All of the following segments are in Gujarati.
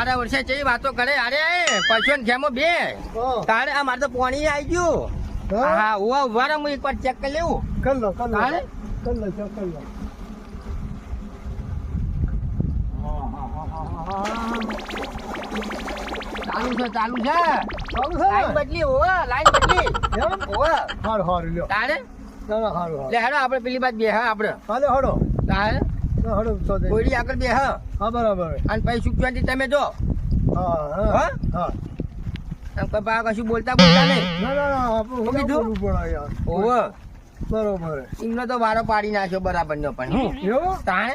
મારા વર્ષે ચેવી વાતો કરે અરે પશુન ખેમો બે. તારે આ મારે તો પાણી આવી ગયું. હા? હા ઊભા ઊભા હું એકવાર ચેક કરી લેવું. કર લો કર લો. તારે? કર લો ચો, કર લો. ચાલુ છે ચાલુ છે. ચાલુ છે લાઈન બદલી હોવે લાઈન બદલી? હોવે હારું હારું લ્યો. તારે? હારું હારું. લે હેડો આપણે પેલી બાદ બે હા આપણે. હાલે હડો. તારે? આગળ બે હા. હા બરાબર. અને પછી સુખવાનથી તમે જો. હા હા હા? કોઈ બા કશું બોલતા બોલતા નહીં. ના ના આપણું કીધું? બરોબર. એમનો તો વારો પાડી નાખ્યો બરાબર નો પણ. એવું? તારે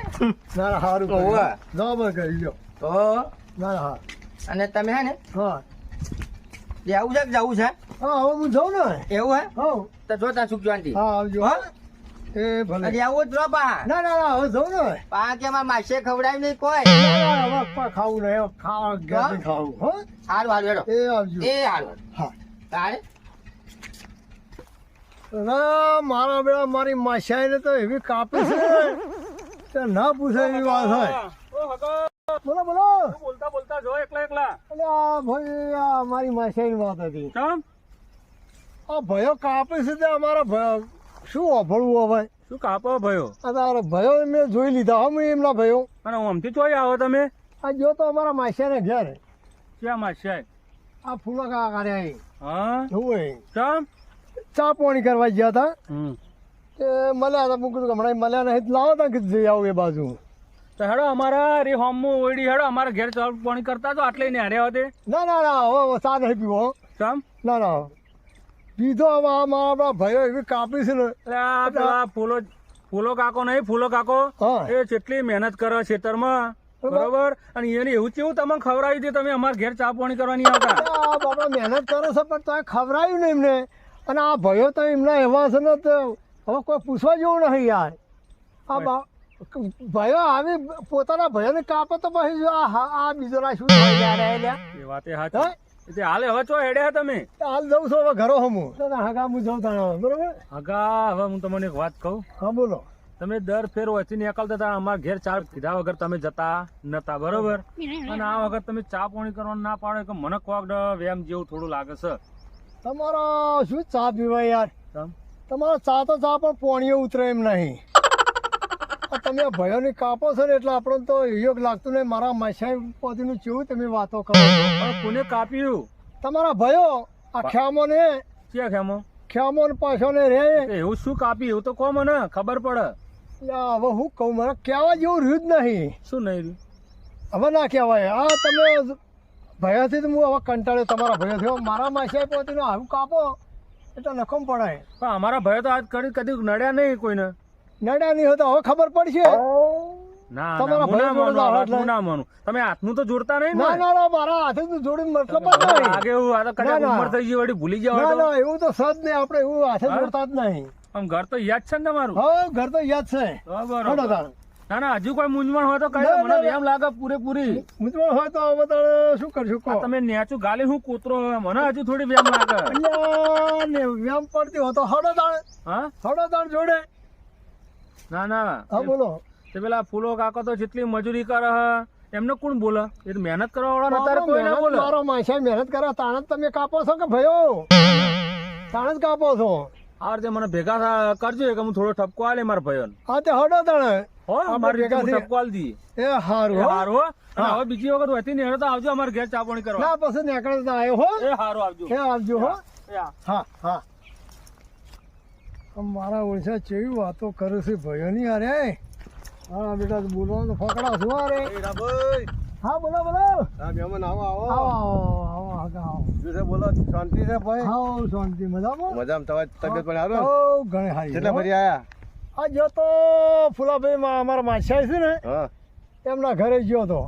ના ના હારું ઓવે. બરાબર કરી લ્યો. તો? ના હા. અને તમે હે ને? હા. જવું છે કે જવું છે? હા હવે હું જાઉં ને. એવું હે? હો તો જોતા ત્યાં સુખવાનથી હા આવજો. હા? એ ભલે. આવું જ પા ના ના ના હવે જાઉં ને પા કે મારા માસે ખવડાવી નહીં કોઈ. હવે ખાવું ને ખાવા ઘરથી ખાવું. હો? સારું સારું હેડો. એ આવજો. એ સારું હા. તારે? મારા બેડા મારી માસાઈને તો એવી કાપી છે કે ના પૂછે એવી વાત હોય. બોલો બોલો. બોલતા બોલતા જો એકલા એકલા. અલે આ ભાઈ આ મારી માસાઈની વાત હતી. કેમ આ ભયો કાપે છે તે અમારા ભયો શું વાપરવું હવે શું કાપો ભયો આ ભયો મેં જોઈ લીધા હો મેં એમના ભયો અને આમથી ચોય આવો તમે? આ જો તો અમારા માસાને ઘેર. ક્યાં માસ્યા? આ ફૂલો કા કર્યા. હા? જોવું ચમ? ચા પાણી કરવા ગયા હતા. તે મળ્યા હતા મૂકું હમણાં મળ્યા નહીં લાવો તા કે જઈ આવું એ બાજુ. તો હેડો અમારા રે હોમમાં ઓઈડી હેડો અમારા ઘેર ચા પાણી કરતા તો આટલે ને હારે હોતે ના ના ના હવે ચા નહીં પીવો ચમ? ના ના પીધો હવે આ ભાઈઓ એવી કાપી છે ને. આ પેલા ફૂલો ફૂલો કાકો નહીં ફૂલો કાકો. એ કેટલી મહેનત કરે ખેતરમાં બરોબર? અને એને એવું કેવું તમને ખવડાવી દે તમે અમારા ઘેર ચા પાણી કરવાની આવતા? બાપા મહેનત કરો છો પણ તમે ખવડાવ્યું ને એમને. અને આ ભયો તો એમના એવા છે ને તો હવે કોઈ પૂછવા જેવું નહીં યાર. આ ભયો આવી પોતાના ભયોને કાપે તો પછી આ બીજો શું? એ વાતે તે હાલે હવે ચો હેડ્યા તમે? હાલ જઉં છો હવે ઘરો હમું. હગા હું જઉં તાણ બરોબર? હગા હવે હું તમને એક વાત કહું. હા બોલો. તમે દર ફેર વચ્ચે નીકળતા હતા અમારા ઘેર ચા કીધા વગર તમે જતા નતા બરોબર? અને આ વખત તમે ચા પાણી કરવાનું ના પાડો કે મને કોક વેમ જેવું થોડું લાગે છે. તમારો શું ચા પીવાય યાર? તમારો ચા તો ચા પણ પોણીએ ઉતરે એમ નહીં. તમે ભયોની કાપો છો ને એટલે આપણને તો યોગ લાગતું નહીં. મારા માસાઈ પોતીનું જેવું તમે વાતો કરો કોને કાપ્યું? તમારા ભયો આ ખ્યામો ને ક્યાં ખ્યામો? ખ્યામો ને પાછો ને રે એવું શું કાપ્યું? એવું તો કહો મને ખબર પડે. હવે હું કહું મને કહેવા જેવું રહ્યું જ નહીં. શું નહીં રહ્યું? હવે ના કહેવાય. આ તમે ભયાથી તો હું હવે કંટાળ્યો તમારા ભયો થયો મારા માસાઈ પોતીનું આવું કાપો એટલે નખમ પડાય. પણ અમારા ભય તો આજ કરી કદી નડ્યા નહીં કોઈને. નડ્યા નહીં હવે ખબર પડશે. ના તમારા ના, હું ના ભય જોડે માનું આ દાડા વાત, હું એટલે. ના માનું તમે હાથનું તો જોડતા નહીં ના ના ના મારા હાથે તો જોડીને મતલબ જ નહીં. લાગે એવું આ તો કદાચ ના, ના. ઉંમર થઈ ગઈ વળી ભૂલી ગયા ના ના એવું તો સદ નહીં આપણે એવું હાથે જોડતા જ નહીં. આમ ઘર તો યાદ છે ને તમારું? હા ઘર તો યાદ છે. બરોબર. ના ના હજુ કોઈ મૂંઝવણ હોય તો કઈ મને એમ લાગે પૂરેપૂરી. મૂંઝવણ હોય તો હવે તારે શું કરશું કહો. તમે નેચું ગાલી હું કૂતરો મને હજુ થોડી વેમ લાગે. વ્યામ પડતી હોય તો હડો દાણ હા? હડો દાણ જોડે. ના ના. હા બોલો. તે પેલા ફૂલો કાકો તો જેટલી મજૂરી કરે હે, એમને કોણ બોલે? એ તો મહેનત કરવા વાળા અત્યારે કોઈ ના બોલે? મારો માસા મહેનત કરે. તાણ જ તમે કાપો છો કે ભયો? તાણ જ કાપો છો. આ રીતે મને ભેગા કરજો કે હું થોડો ઠપકો આલે મારા ભાઈઓને. હા તે હડો તાણ. હો મારી રીતે હું ઠપકો આલ દી. એ હારું હારું અને હવે બીજી વખત વહેતી નહીં તો આવજો અમારે ઘેર ચાપણી કરવા. ના પછી નીકળતા આવ્યો હો. એ હારું આવજો. એ આવજો હો. હા. હા. મારા ઓળશા ચેવી વાતો કરે છે ભયોની અરે હા બેટા બોલવાનું તો ફકડા છું અરે હા બોલો બોલો. આવો. આવો આવો આગા આવો બોલો? શાંતિ છે ભાઈ? હા શાંતિ મજામાં? મજામાં તમારી તબિયત પણ સારું? ઓ ઘણી હારી કેટલા ફરી આયા? આ જો તો ફુલાભાઈ માં અમારા માછા છે ને હા. એમના ઘરે ગયો તો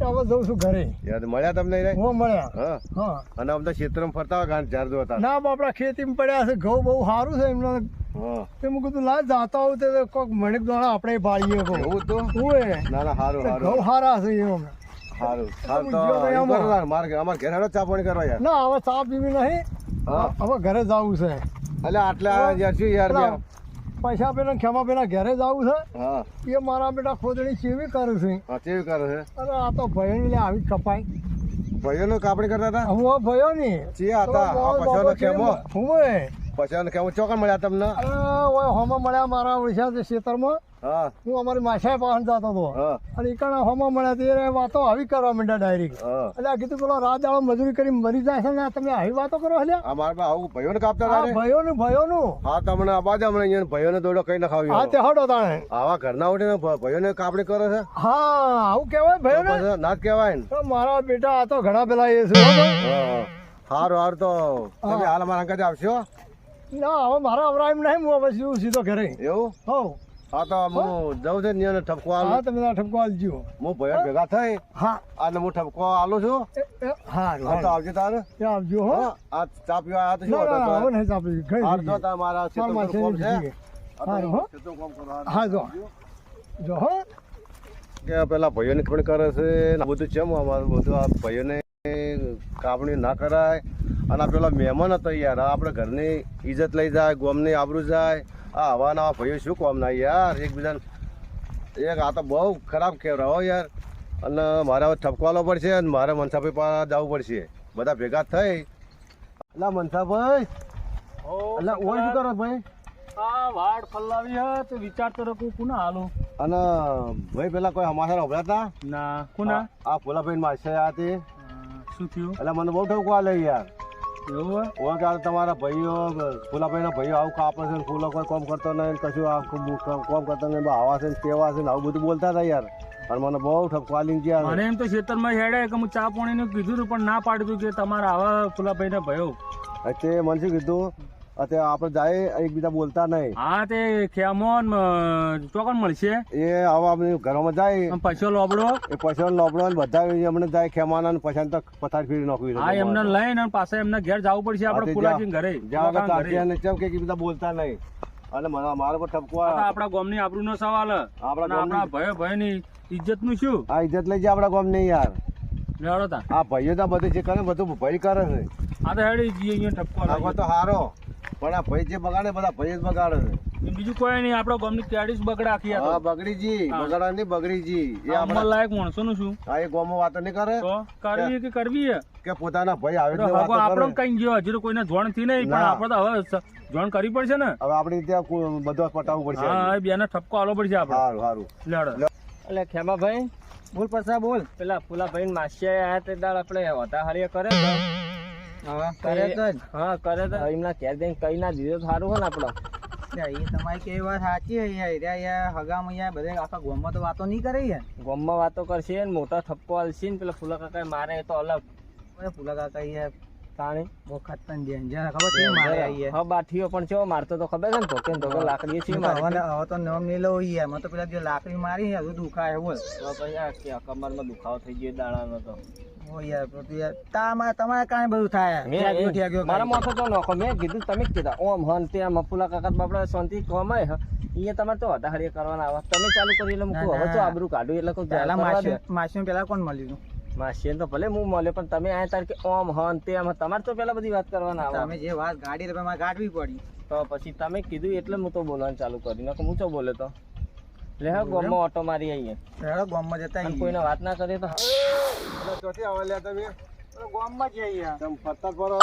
હવે જઉં છું ઘરે. યાદ મળ્યા તમને રે હું મળ્યા. હા. અને અમને ક્ષેત્રમાં ફરતા ગાંઠ ચાર હતા ના બાપડા ખેતીમાં પડ્યા છે ઘઉં બહુ સારું છે એમનો. તે મેં કીધું લાજ જાતા હોવ તે મણિક દ્વારા આપણે પાડીએ કહું એવું તો? ના ના સારું સારું. ઘઉં સારા છે સારું. સારું તો મારે અમારે ઘરે હેડો ચા પાણી કરવા યાર. ના હવે ચા પીવી નહીં. હવે ઘરે જવું છે. એટલે આટલા યાર શું યાર પૈસા પેલા ખેમા પેલા ઘરે જવું છે. એ મારા બેટા ખોદણી ચેવી કરે છે. હા કેવી કરે છે? અરે આ તો ભયો લે આવી કપાઈ. નો કાપણી કરતા હતા? હું ભયો ની ચિયા હતા. આ પછીનો ખેમો. હું પછીનો કેવું ચોકન મળ્યા તમને? ઓય હોમાં મળ્યા મારા ઓડિશા ખેતરમાં હા. હું અમારી માછા પાસે જતો હતો. હા. અને ઈકણા હોમો મળ્યા તે વાતો આવી કરવા માંડ્યા ડાયરેક્ટ. એટલે કીધું પેલો રાત દાડો મજૂરી કરી મરી જાય છે ને તમે આવી વાતો કરો હલ્યા. અમારે મારા પાસે આવું ભાઈઓને કાપતા આ ભયો નું? ભયો નું હા તમને અબાજ હમણાં અહીંયા ભાઈઓને દોડો કઈ હા નખાવ્યું તે હડો તાણે. આવા ઘરના ઉઠીને ભયો ને કાપણી કરે છે? હા આવું કહેવાય તો ભયો ને ના જ કહેવાય ને. મારા બેટા આ તો ઘણા પેલા એ છે હો. હા, હા. હારું તો તમે હાલ અમારા અંકલ આવશો. ના હવે મારા અવરાય નહીં હું હવે સીધું સીધો ઘરે. એવું? હો હા તો હું જઉં છું ને ઠપકો હા તમે ઠપકો આલજો. હું ભયા ભેગા થઈ. હા. અને હું ઠપકો આલો છું. હા હા તો આવજો તારે. આવજો હો. આ ચા પીવા આ તો શું ના હવે નહીં ચા ચાપી ગઈ આ તો તમારા મારા કોમ છે. હારું, હો. ક્ષેત્રમાં કોમ કરો હા જો. જો હો. કે પેલા ભાઈઓને પણ કરે છે? બધું ચેમ અમારું બધું આ ભાઈઓને કાપણી ના કરાય અને આ પેલા મહેમાન હતો યાર. આપણે ઘરની ઇજ્જત લઈ જાય ગોમની આબરૂ જાય. આ હવા નવા ભાઈઓ શું કોમ ના યાર? એકબીજાને એક આ તો બહુ ખરાબ કહેવાય હો યાર. અને મારે હવે ઠપકવાનો પડશે અને મારે મનસાભાઈ પાસે જવું પડશે. બધા ભેગા થઈ. એટલે મનસાભાઈ. એટલે ઓય શું કરો ભાઈ? આ વાડ હે તો વિચારતો રહો કુના હાલો? અને ભાઈ પેલા કોઈ સમાચાર ઉભરાતા ના કુના? આ ફોલાભાઈ માસે આ તે. શું થયું? એટલે મને બહુ ઠોકવા આલે યાર. એવું હે? ઓય કે તમારા ભાઈઓ ફૂલાભાઈના ભાઈઓ આવું કાપે છે ફૂલો કોઈ કોમ કરતો નહીં કશું આ કોમ કરતો નહીં આવા છે ને તેવા છે ને આવું બધું બોલતા હતા યાર. અને મને બહુ ઠપકો આલી ગયા. મને એમ તો ખેતરમાં હેડે કે હું ચા પાણીનું કીધું હતું પણ ના પાડ્યું કે તમારા આવા ફુલાભાઈ ને ભયો તે મને શું કીધું? અત્યારે આપણે જાય એકબીજા બોલતા નહીં. હા તે ખેમોન ચોકન મળશે. એ આવા આપણે ઘરોમાં જાય. પછો લોબડો. એ પછી લોબડો ને બધા એમને જાય ખેમાના ને પછી તો પથાર ફેરી નાખવી હા એમને લઈને પાછા એમને ઘેર જવું પડશે આપણે ફુલાજી ઘરે. જ્યાં ચમ કે એકબીજા બોલતા નહીં. અને મને મારા પર ઠપકો આપણા ગામની આબરૂનો સવાલ. આપણા આપણા ભય ભયની ઇજ્જતનું શું? આ ઇજ્જત લઈ જાય આપણા ગામ નહીં યાર. લેવડો તા. આ ભાઈઓ તો બધે જે કરે બધું ભાઈ કરે છે. આ તો હેડી અહીંયા ઠપકો આખો તો હારો. પણ આ ભાઈ જે બગાડે બધા ભાઈ જ બગાડે. છે બીજું કોઈ નહીં આપણા ગામની કેડીસ બગડા આખી આ તો. હા બગડીજી. બગાડા નહીં બગડીજી. એ આપણા લાયક માણસો નું શું? આ એ ગામમાં વાતો નહીં કરે? કરવી કે કરવી હે? કે પોતાના ભાઈ આવે તો વાતો આપણો કઈ ગયો હજી તો કોઈને જોણથી નહીં પણ આપડે આપણે તો હવે જોણ કરવી પડશે ને? હવે આપણે ત્યાં બધો પટાવવું પડશે હા બેને ઠપકો આલો પડશે આપણે. સારું સારું એટલે ખેમાભાઈ બોલ પછા બોલ. પેલા ફૂલાભાઈ માસિયા આયા તે દાળ આપણે હોતા હરિયા કરે હા કરે તો જ. હા કરે તો એમના ઘેર જઈને કઈ ના દીધો સારું હોય ને આપડે એ તમારી કેવી વાત સાચી યાર. યાર હગામ યાર બધે આખા ગામમાં તો વાતો નહીં કરે યાર. ગામમાં વાતો કરશે ને મોટા ઠપકો આલશે ને પેલા ફૂલા કાકા મારે તો અલગ. ફૂલા કાકા યાર. તાણી બહુ ખતરનાક ડેન્જર ખબર છે મારે યાર હા બાઠીઓ પણ છે મારતો તો ખબર છે ને લાકડી છે હું. તો હવે હવે તો નામ નહીં લઉં યાર મને તો પેલા જે લાકડી મારી હજુ દુખાય બોલ તો પછી આ કે કમરમાં દુખાવો થઈ ગયો દાડાનો તો. ઓ યાર પણ યાર તામાં તમારા કારણે બધું થાય? મેં મારા કરી. તો નોખો મેં કીધું તમે જ કીધા ઓમ હન તે આમ કાકા બાપડા શાંતિ કમાય હ. અહીંયા તમારે તો વધારે કરવાના આવે. તમે ચાલુ કરી એટલે હવે તો આબરું કાઢું એટલે કોઈ પેલા માસી પેલા કોણ મળ્યું? માસીને તો ભલે હું મળ્યો પણ તમે આ તાર કે ઓમ હન તે આમ તમારે તો પેલા બધી વાત કરવાના આવે. તમે જે વાત ગાડી તો મારે ગાડવી પડી. તો પછી તમે કીધું એટલે હું તો બોલવાનું ચાલુ કરી નકર હું તો બોલે તો? લે હા ગોમમાં ઓટો મારી આવીએ હેડો ગામમાં જતા આવીએ. કોઈને વાત ના કરીએ તો એટલે ચોથી આવે લ્યા તમે. ગામમાં જઈએ તમે ફરતા જ ફરો.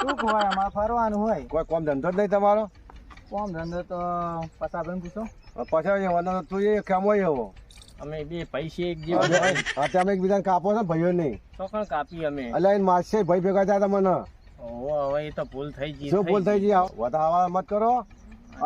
શું હોય અમારે ફરવાનું હોય. કોઈ કોમ ધંધો જ નહીં તમારો? કોમ ધંધો તો પસાબેન પૂછો. પછી એવાનો તું એ કેમો એવો? અમે બે પૈસે એક જેવા હોય. હા તમે એકબીજાને કાપો ને ભાઈઓ નહીં. ચોકણ કાપી અમે. એટલે એને માસે ભાઈ ભેગા થયા તમને. મને ઓહો હવે એ તો ભૂલ થઈ ગઈ શું ભૂલ થઈ ગઈ. વધાવા મત કરો.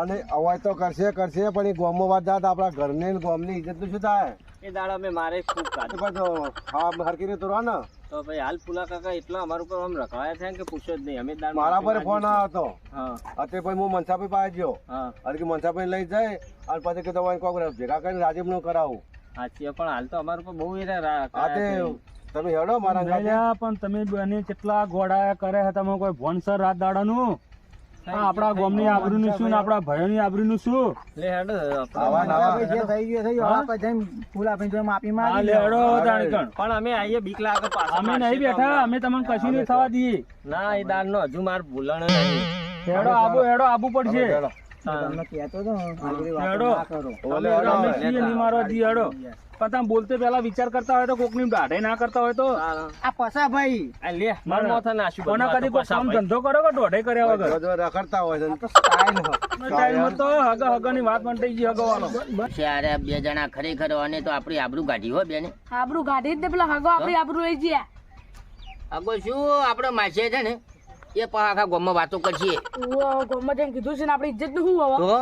અને અવાજ તો કરશે કરશે પણ એ ગોમમાં વાત જાત આપણા ઘરને ગોમની ઇજ્જતનું શું થાય? એ દાડા અમે મારે ખૂબ કાઢી પાછો હા હરકી રીતે રહો ને. તો ભાઈ હાલ પુલા કાકા એટલા અમારા ઉપર આમ રખવાયા છે કે પૂછો જ નહીં. અમે દાડા મારા પર ફોન. આવ્યો હતો હા. અત્યારે પછી હું મનસાભાઈ પાસે ગયો. હા. કે મનસાભાઈ લઈ જાય અને પછી કે તમારે કોક ભેગા કરીને રાજીવનું કરાવું. સાચી પણ હાલ તો અમારું બહુ એરા તમે હેડો મારા ગાડ્યા પણ તમે બને કેટલા ગોડા કરે છે? તમે કોઈ ભણસર રાત દાડાનું? આ ની આબરૂ નું શું આપડા ભયો ની આબરૂ નું શું? લે હેડો. આવા નવા જે થઈ ગયો થઈ ગયો. આપણે જઈને ફૂલાભાઈ જોડે માફી આ માંગી લેડો લેવો. તાણીકણ. પણ અમે આઈએ બીક લાગે પાછા અમે નહીં બેઠા અમે તમને કશું નહીં થવા દઈએ. ના એ દાન નો હજુ માર ભૂલણ હેડો આબુ હેડો આબુ પડશે. હેડો. તમને કહેતો ને, હેડો. ના પણ તમે બોલતે પેલા વિચાર કરતા હોય તો કોકની દાઢે ના કરતા હોય તો. આ પસા ભાઈ. લે માર માથે નાખ્યું કોના કદી કોઈ કામ ધંધો કરો કે દોઢે કર્યા વગર? રખડતા હોય તો સ્ટાઇલ હ. તો હગા હગાની વાત મંટાઈ ગઈ હગવાલો ત્યારે બે જણા ખરેખર અને તો આપણી આબરૂ કાઢી હો બેને. આબરૂ કાઢી જ ને પેલા હગો આપડી આબરૂ લઈ ગયા. હગો શું? આપણો માસે છે ને. એ પા આખા ગામમાં વાતો કરશે. ગમે તેમ કીધું છે ને આપડી ઇજ્જતનું શું હવે તો?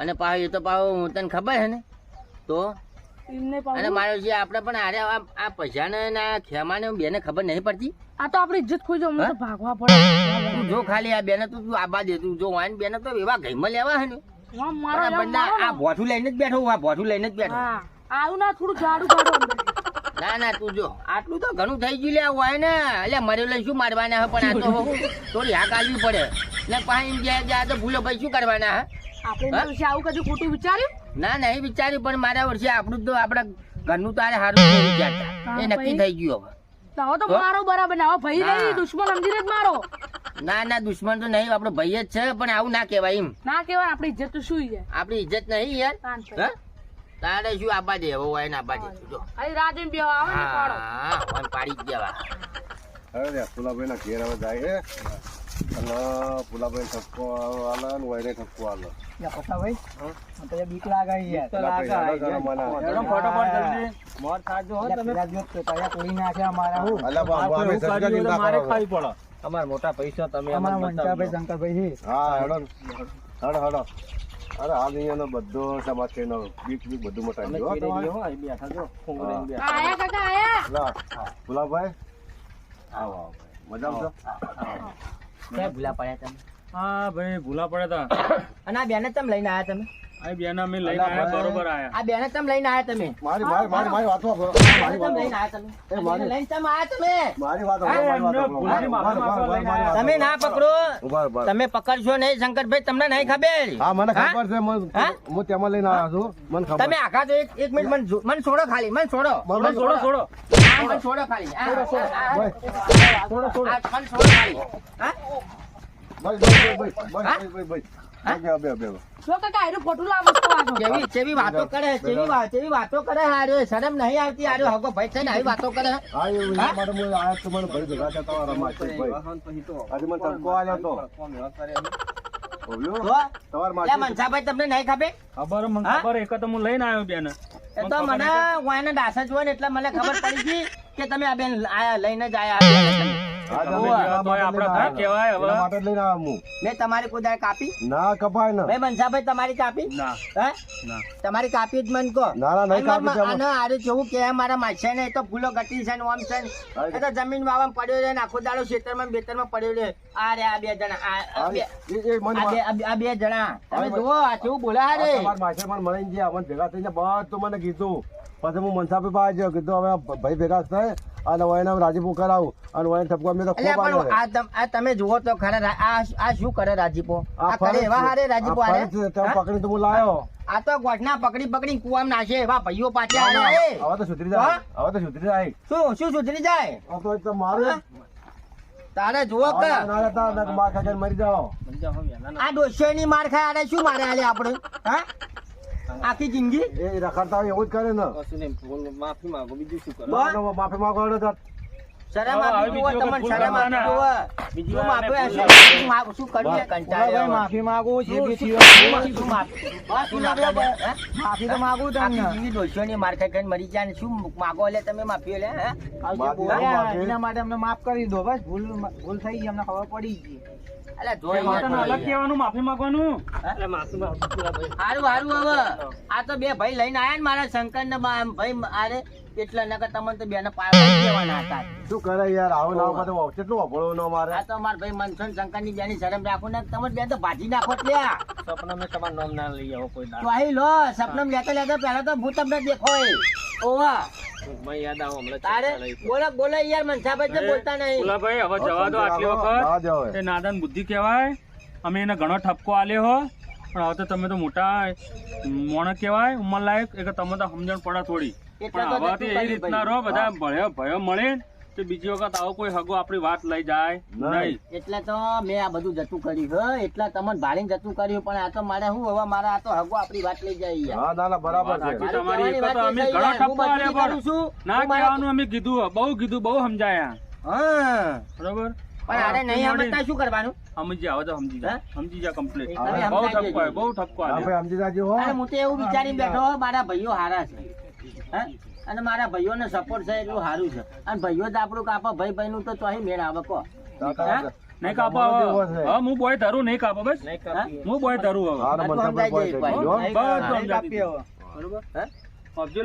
અને પાછો એ તો પાછો હું તને ખબર છે ને? તો? અને મારો જે આપણે પણ આરે આ પૈસાને ને ખેમાને બેને ખબર નહીં પડતી? આ તો આપડી ઇજ્જત ખોઈ જો અમને તો ભાગવા પડે. તું જો ખાલી આ બેને તું તું આબા દે તું જો વાન બેને તો એવા ઘઈમાં લેવા હે ને? મારો આ. ભોઠું લઈને જ બેઠો આ ભોઠું લઈને જ બેઠો. આવું ના થોડું જાડું કાઢો અંદર. ના ના તું જો આટલું તો ઘણું થઈ ગયું લે હોય ને. એટલે મરેલો શું મારવાના હે પણ આ તો થોડી હાક આવી પડે. ને પાછી એમ જાય તો ભૂલો ભાઈ શું કરવાના હે? આપણે આવું કદી ખોટું વિચાર્યું? ના નહીં વિચાર્યું પણ મારા વર્ષે આપણું તો આપણા ઘરનું તારે સારું વિચારતા એ નક્કી થઈ ગયું હવે. તો હવે તો મારો બરાબર ના ભાઈ નહીં દુશ્મન સમજીને જ મારો. ના ના દુશ્મન તો નહીં આપણો ભાઈ જ છે પણ આવું ના કહેવાય એમ. ના કહેવાય આપણી ઇજ્જત તો શું છે? આપણી ઇજ્જત નહીં યાર. હે. તારે શું આબા દે હવે હોય ને આબા દે જો. ખાલી રાતે એમ આવે ને પાડો. હા હોય પાડી દેવા. અરે ફુલાભાઈ ના ઘેર હવે જાય છે અને ફુલાભાઈ ઠપકો આલે ને વયને ઠપકો આલે. યા પસા ભાઈ મને તો બીક લાગાઈ યાર પૈસા કરો મને હેડો જલ્દી મોર સાજો હો તમે જો તો તયા તોડી નાખ્યા અમારા. હું? અલા બાબા અમે સરકારની તો મારે ખાઈ પડો. અમારા મોટા પૈસા તમે અમારા અમને વંચાભાઈ શંકરભાઈ હા હડો હેડો હેડો. અરે હાલ અહીંયાનો બધો સમાજ છે એનો બીક બીક બધું મટાઈ ગયું તમારે. બેઠા જો. આયા કાકા આયા. લા, ગુલાબભાઈ? આવો આવો મજામાં છો? ક્યાં ભૂલા પડ્યા તમે? હા ભાઈ ભૂલા પડ્યા હતા અને આ બેને તમે લઈને આવ્યા તમે? આ બેન અમે લઈને આયા બરોબર આયા. આ બેને તમે લઈને આવ્યા તમે. મારી મારી મારી મારી વાતો. મારી તમે લઈને વાતો આવ્યા તમે. એ મારી- લઈને તમે આવ્યા તમે. મારી વાતો મારી વાતો વાતો તમે ના પકડો. તમે પકડશો નહીં શંકરભાઈ તમને નહીં ખબર. હા મને? ખબર છે હા? હું તેમાં લઈને આવ્યો છું. મને ખબર. તમે આખા તો એક એક મિનિટ મને મને છોડો ખાલી મને છોડો. મને છોડો છોડો. છોડો ખાલી. છોડો છોડો. છોડો છોડો મને છોડો ખાલી. હા? ભાઈ, ભાઈ, ભાઈ, ભાઈ, હા? ભાઈ, જો તમને નહીં ખબર? ખબર ખબર એક તો હું લઈને આવ્યો બેન. એ તો મને વાયના ડાસા હોય ને એટલે મને ખબર પડી ગઈ કે તમે આ બેન આયા લઈને જ આયા જ. મેં તમારી કુદાળ કાપી? ના કપાય ને. ભાઈ મનસાભાઈ તમારી કાપી? ના. તમારી કાપી જ મન કહો આરે જેવું કે મારા માછે ને તો ફૂલો ઘટી છે ને ઓમ છે ને. તો જમીન વાવા પડ્યો ને આખો દાડો ખેતરમાં બેતર બેતરમાં પડ્યો રે આ રે આ બે જણા આ- આ બે. જણા. તમે જુઓ આ કેવું બોલા રે તમારા માસી મને મળીને ગયા. મને ભેગા થઈને બધું મને કીધું. પછી હું મનસાપી પાસે કીધું હવે આ ભાઈ ભેગા થાય અને વયને રાજીપો કરાવું અને વયને ઠપકો મેં તો ખૂબ આ તમે જુઓ તો ખરા આ આ શું કરે રાજીપો આ કરે એવા હારે રાજીપો આ હારે? પકડીને તો હું? લાયો આ તો ગોઠના પકડી પકડી કુવામાં નાખે એવા ભાઈઓ પાછા આવે હવે તો સુધરી જાય. હવે તો સુધરી જાય. શું શું સુધરી જાય? તો તો મારું. તારે જુઓ કે માર ખાઈને મરી જાઓ. આ વહેલા ના. માર ખાય આને શું મારે આલે આપણે? હા? આખી જિંદગી? એ રખડતા હોય એવું જ કરે ને. કશું નહીં, માફી માંગો બીજું શું કરો? માફી માંગો. શરમ આપી જુઓ તમને શરમ આપી જુઓ બીજી માફી શું શું શું કરવું કંટાળ્યો માફી માંગુ જે બી શું- માફી? ના કરે? તો માંગુ તમને. જિંદગી ડોશીઓની માર ખાઈ ખાઈને મરી જાય શું માગો લે તમે માફી લે. એના માટે અમને માફ કરી દો બસ. ભૂલ ભૂલ થઈ ગઈ અમને ખબર પડી ગઈ. જોઈ તને અલગ કહેવાનું માફી માંગવાનું? એટલે માફી માંગો પૂરા ભાઈ. હારું હારું હવે. આ તો બે ભાઈ લઈને આયા ને મારા શંકર ને ભાઈ આરે એટલે નકર તમને તો બેને પાડવા દેવાના હતા. શું કરે યાર? આવો ના આવો બધું કેટલું અભળો ન મારે આ તો માર ભાઈ મનસન શંકરની બેની શરમ રાખો ને તમે બે તો ભાજી નાખો લ્યા. સપના મેં તમારું નામ ના લઈ આવો કોઈ. તો અહીં લો સપનમ લેતા લેતા પહેલા તો ભૂત તમને દેખો ઓવા યાદ આવો. બોલો બોલો યાર મનસાભાઈ તો બોલતા નહીં. ભોલાભાઈ હવે જવા દો આટલી વખત. એ નાદાન બુદ્ધિ કહેવાય. અમે એને ઘણો ઠપકો આલ્યો હો. પણ હવે તો તમે તો મોટા મોણ કહેવાય ઉંમર લાયક એટલે તમે તો સમજણ પડે થોડી. રીતના રહો બધા ભયો ભયો મળે કે બીજી વખત આવો કોઈ હગો આપણી વાત લઈ જાય. નહીં. એટલે તો મેં આ બધું જતું કર્યું હે. એટલે તમને ભાડીને જતું કર્યું પણ આ તો મારે શું હવે મારા આ તો હગો આપણી વાત લઈ જાય હા ના ના બરાબર છે. તમારી એક તો અમે ઘણો ઠપકો યાર. આલ્યો હું મજૂરી કરું પણ ના કહેવાનું અમે કીધું બહુ કીધું બહુ સમજાયા. હા. બરોબર? પણ આરે નહીં સમજતા શું કરવાનું? સમજી આવો તો સમજી જા સમજી જા કમ્પ્લીટ બહુ ઠપકો બહુ ઠપકો હા આલ્યો. સમજી જાજો હું. તો એવું વિચારીને બેઠો મારા ભાઈઓ હારા છે? અને મારા ભાઈઓને સપોર્ટ છે એટલું સારું છે. અને ભાઈઓ જ આપણું કાપો ભાઈ ભાઈ નું તો ચોહી મેળ આવે કો નહીં કાપો હું બોય ધરું નહીં કાપો બસ. હું બોય ધરું હવે.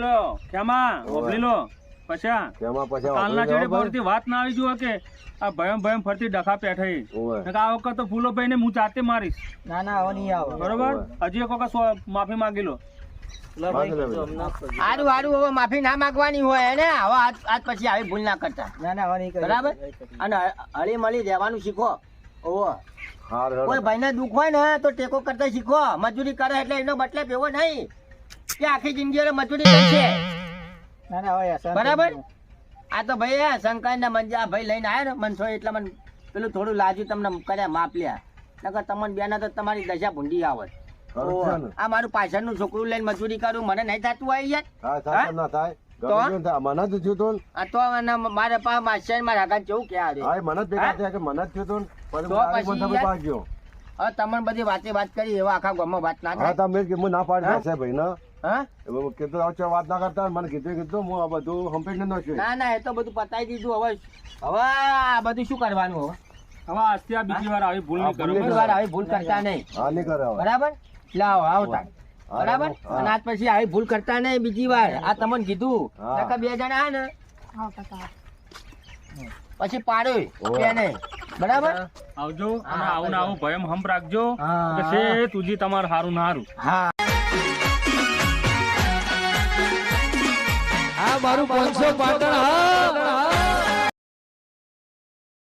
લો ખેમા લો પછી? કાલના વાત ના આવી જુઓ કે આ ભયમ ભયમ ફરતી ડખા પેઠાઈ. આ વખત તો ફૂલો ભાઈ ને હું જાતે મારીશ. ના ના હવે નહીં આવે. બરોબર? હજી એક વખત માફી માંગી લો. હારું હારું હવે માફી ના માંગવાની હોય ને હવે આજ આજ પછી આવી ભૂલ ના કરતા. ના ના નહીં બરાબર? અને હળી મળી રહેવાનું શીખો. ઓવો. કોઈ ભાઈને દુઃખ હોય ને તો ટેકો કરતા શીખો. મજૂરી કરે એટલે એનો મતલબ એવો નહીં કે આખી જિંદગી મજૂરી કરશે. ના ના હવે અસર બરાબર? આ તો ભાઈ શંકર ને મંજા ભાઈ લઈને આવ્યો ને મનસો એટલે મને પેલું થોડું લાજુ તમને કર્યા માપ લ્યા. નકર તમને બેના તો તમારી દશા ભૂંડી આવત. આ મારું પાછળનું છોકરું લઈને મજૂરી કરું મને નહીં થતું આવી યાર ના થાય. તો? ગમે તેમ થાય. મને જ થયું તું તો અને પા માસ્ટર મારા આગળ કેવું કે આ મને જ ભેગા થયા કે મને જ થયું તું પછી તો હું તારી પછી બંધામાં યાર. પાડ્યો. હવે તમને બધી વાતે વાત કરી એવા આખા ગામમાં વાત ના થાય. તમે કે હું ના પાડી છે ભાઈ ને કીધું વાત ના કરતા મને કીધું કીધું હું આ બધું નાખ્યું. ના ના એ તો બધું પતાઈ દીધું. હવે હવે આ બધું શું કરવાનું હવે? હવે આજથી આ બીજી વાર આવી ભૂલ નહીં કરો. બીજી વાર આવી ભૂલ કરતા નહીં. હા નહીં કરે બરાબર? લાવો આવતા બરાબર? અને આજ પછી આવી ભૂલ કરતા નહીં બીજી વાર. આ તમને કીધું. નકર બે જણા હા ને. પછી પાડો એને બરાબર? આવજો. અને આવું ને આવું ભયમ હમ રાખજો. કે છે તુજી તમાર હારું ના હારું. હા. આ મારું પાંચસો પાટણ હા.